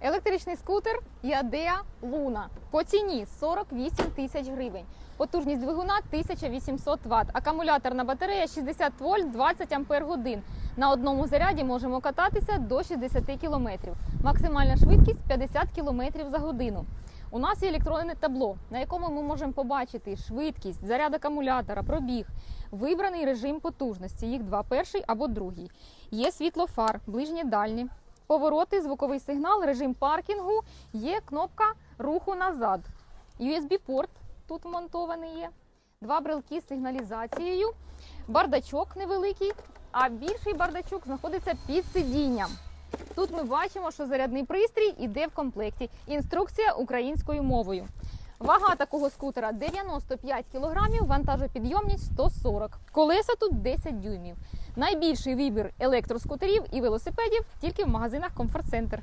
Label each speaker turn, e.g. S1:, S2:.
S1: Електричний скутер Ядеа Луна по ціні 48 тисяч гривень. Потужність двигуна 1800 Вт. Акумуляторна батарея 60 вольт 20 ампер годин. На одному заряді можемо кататися до 60 км. Максимальна швидкість 50 км за годину. У нас є електронне табло, на якому ми можемо побачити швидкість, заряд акумулятора, пробіг, вибраний режим потужності. Їх два перший або другий. Є світло фар, ближнє дальні, повороти, звуковий сигнал, режим паркінгу, є кнопка руху назад. USB-порт тут вмонтований є. Два брелки з сигналізацією, бардачок невеликий, а більший бардачок знаходиться під сидінням. Тут ми бачимо, що зарядний пристрій іде в комплекті. Інструкція українською мовою. Вага такого скутера 95 кг, вантажопідйомність 140 Колеса тут 10 дюймів. Найбільший вибір електроскутерів і велосипедів тільки в магазинах Комфорт Центр.